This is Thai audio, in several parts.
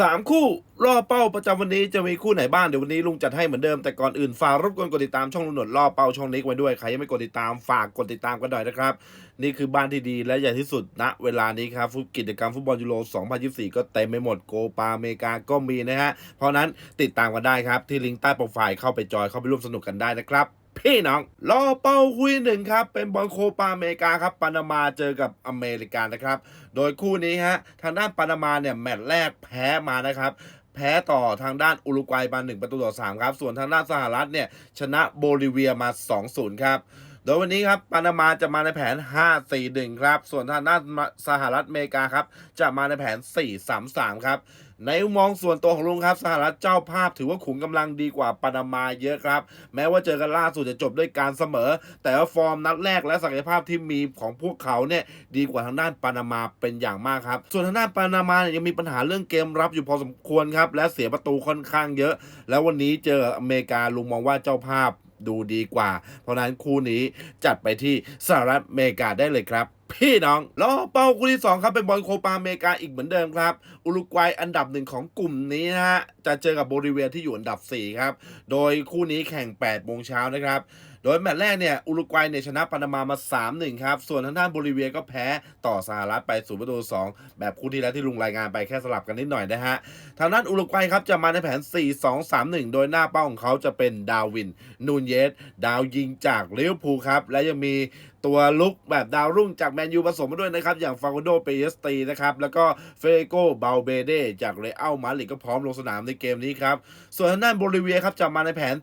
สามคู่รอบเป้าประจำวันนี้จะมีคู่ไหนบ้างเดี๋ยววันนี้ลุงจัดให้เหมือนเดิมแต่ก่อนอื่นฝากรบกวนกดติดตามช่องลุงหนวดรอบเป้าช่องนี้ไว้ด้วยใครยังไม่กดติดตามฝากกดติดตามกันหน่อยนะครับ นี่คือบ้านที่ดีและใหญ่ที่สุดณเวลานี้ครับฟุตกิจกรรมฟุตบอลยูโร 2024 ก็เต็มไปหมดโกปาอเมริกาก็มีนะฮะเพราะนั้นติดตามกันได้ครับที่ลิงก์ใต้โปรไฟล์เข้าไปจอยเข้าไปร่วมสนุกกันได้นะครับ พี่น้องรอเป้าคุยหนึ่งครับ เป็นบอลโคปาอเมริกาครับปานามาเจอกับอเมริกานะครับ โดยคู่นี้ฮะทางด้านปานามาเนี่ยแมตช์แรกแพ้มานะครับแพ้ต่อทางด้านอุรุกวัยมา1ประตูต่อ3ครับ ส่วนทางด้านสหรัฐเนี่ยชนะโบลิเวียมา 2-0 ครับ โดยวันนี้ครับปานามาจะมาในแผน 5-4-1 ครับ ส่วนทางด้านสหรัฐอเมริกาครับ จะมาในแผน 4-3-3 ครับในมองส่วนตัวของลุงครับสหรัฐเจ้าภาพถือว่าขุนกำลังดีกว่าปานามาเยอะครับ แม้ว่าเจอกันล่าสุดจะจบด้วยการเสมอ แต่ว่าฟอร์มนัดแรกและศักยภาพที่มีของพวกเขาเนี่ยดีกว่าทางด้านปานามาเป็นอย่างมากครับ ส่วนทางด้านปานามาเนี่ยยังมีปัญหาเรื่องเกมรับอยู่พอสมควรครับและเสียประตูค่อนข้างเยอะ แล้ววันนี้เจออเมริกาลุงมองว่าเจ้าภาพ ดูดีกว่า เพราะนั้นคู่นี้จัดไปที่สหรัฐอเมริกาได้เลยครับพี่น้องล้อเป้าคู่ที่ 2 ครับเป็นบอลโคปาอเมริกาอีกเหมือนเดิมครับ อุรุกวัยอันดับหนึ่งของกลุ่มนี้นะฮะจะเจอกับโบลิเวียที่อยู่อันดับ 4 ครับ โดยคู่นี้แข่ง8โมงเช้านะครับ โดยแมตช์แรกเนี่ยอุรุกวัยเนี่ยชนะปานามามา 3-1 ครับ ส่วนทางด้านโบลิเวียก็แพ้ต่อสหรัฐไป0ประตู2 แบบคู่ที่แล้วที่ลุงรายงานไปแค่สลับกันนิดหน่อยนะฮะ ทางด้านอุรุกวัยครับจะมาในแผน 4-2-3-1 โดยหน้าเป้าของเขาจะเป็นดาวิน นูนเยส ดาวยิงจากลิเวอร์พูลครับ และยังมีตัวลุกแบบดาวรุ่งจากแมนยูผสมมาด้วยนะครับ อย่างฟาโกโดเปเยสตีนะครับ แล้วก็เฟโกเบลเบเดจากเรอัลมาดริดก็พร้อมลงสนามในเกมนี้ครับ ส่วนทางด้านโบลิเวียครับจะมาในแผน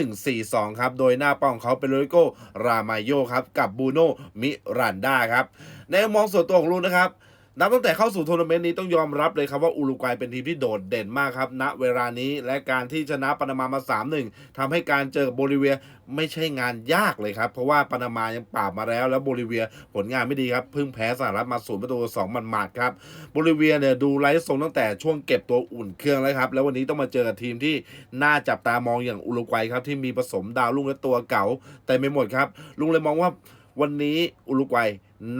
3-1-4-2 ครับ โดยหน้าเป้าของเขาเป็นโรดิโกรามาโยครับกับบูโนมิรันดาครับในมุมมองส่วนตัวของลุงนะครับ นับตั้งแต่เข้าสู่ทัวร์นาเมนต์นี้ต้องยอมรับเลยครับว่าอุรุกวัยเป็นทีมที่โดดเด่นมากครับ ณเวลานี้และการที่ชนะปานามามา 3-1ทำให้การเจอกับโบลิเวียไม่ใช่งานยากเลยครับ เพราะว่าปานามายังปราบมาแล้ว แล้วโบลิเวียผลงานไม่ดีครับ เพิ่งแพ้สหรัฐมาศูนย์ประตูสองมันหมาดครับโบลิเวียเนี่ยดูไร้ทรงตั้งแต่ช่วงเก็บตัวอุ่นเครื่องแล้วครับแล้ววันนี้ต้องมาเจอกับทีมที่น่าจับตามองอย่างอุรุกวัยครับที่มีผสมดาวรุ่งและตัวเก่าแต่ไม่หมดครับลุงเลยมองว่า วันนี้อุรุกวัย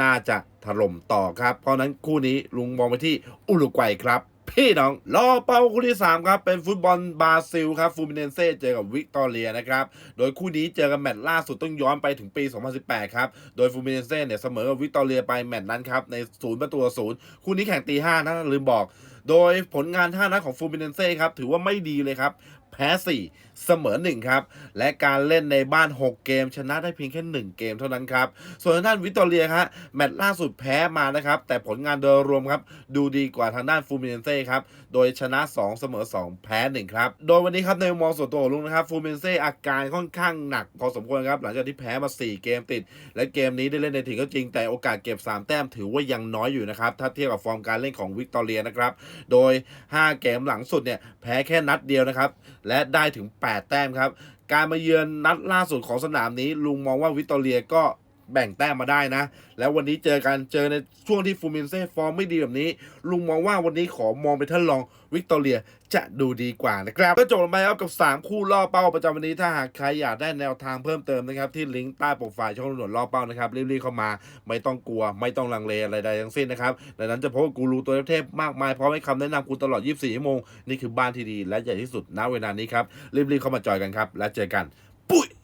น่าจะถล่มต่อครับ เพราะนั้นคู่นี้ลุงมองไปที่อุรุกวัยครับ พี่น้องรอเป้าคู่ที่ 3 ครับ เป็นฟุตบอลบราซิลครับฟูมิเนเซ่เจอกับวิกตอเรียนะครับ โดยคู่นี้เจอกันแมตช์ล่าสุดต้องย้อนไปถึงปี 2018 ครับ โดยฟูมิเนเซ่เนี่ยเสมอกับวิกตอเรียไปแมตช์นั้นครับในศูนย์ประตูศูนย์คู่นี้แข่งตีห้านะลืมบอก โดยผลงานท่านัดของฟูมิเนเซ่ครับถือว่าไม่ดีเลยครับ แพ้ 4 เสมอ 1 ครับ และการเล่นในบ้าน 6 เกม ชนะได้เพียงแค่ 1 เกมเท่านั้นครับ ส่วนทางด้านวิตตอเรียครับแมตช์ล่าสุดแพ้มานะครับ แต่ผลงานโดยรวมครับ ดูดีกว่าทางด้านฟูมิเนเซ่ครับ โดยชนะ 2 เสมอ 2 แพ้ 1 ครับ โดยวันนี้ครับในมุมมองส่วนตัวของลุงนะครับฟูมิเนเซ่อาการค่อนข้างหนักพอสมควรครับ หลังจากที่แพ้มา 4 เกมติด และเกมนี้ได้เล่นในถิ่นก็จริงแต่โอกาสเก็บ 3 แต้มถือว่ายังน้อยอยู่นะครับถ้าเทียบกับฟอร์มการเล่นของวิกตอเรียนะครับโดย 5 เกมหลังสุดเนี่ยแพ้แค่นัดเดียวนะครับ และได้ถึง 8 แต้มครับ การมาเยือนนัดล่าสุดของสนามนี้ลุงมองว่าวิตตอเรียก็ แบ่งแต้มมาได้นะ แล้ววันนี้เจอกันเจอในช่วงที่ฟูมินเซ่ฟอร์มไม่ดีแบบนี้ ลุงมองว่าวันนี้ขอมองไปท่านรองวิกตอเรียจะดูดีกว่านะครับก็จบลงไปแล้วกับ 3 คู่ล่อเป้าประจำวันนี้ถ้าหากใครอยากได้แนวทางเพิ่มเติมนะครับ ที่ลิงก์ใต้โปรไฟล์ช่องหนวดล่อเป้านะครับรีบๆเข้ามาไม่ต้องกลัว ไม่ต้องลังเลอะไรใดทั้งสิ้นนะครับดังนั้นจะพบกับกูรูตัวเทพมากมายพร้อมให้คำแนะนำคุณตลอด 24ชั่วโมงนี่คือบ้านที่ดีและใหญ่ที่สุดณเวลานี้ครับรีบๆเข้ามาจอยกันครับ และเจอกัน ปุ้ย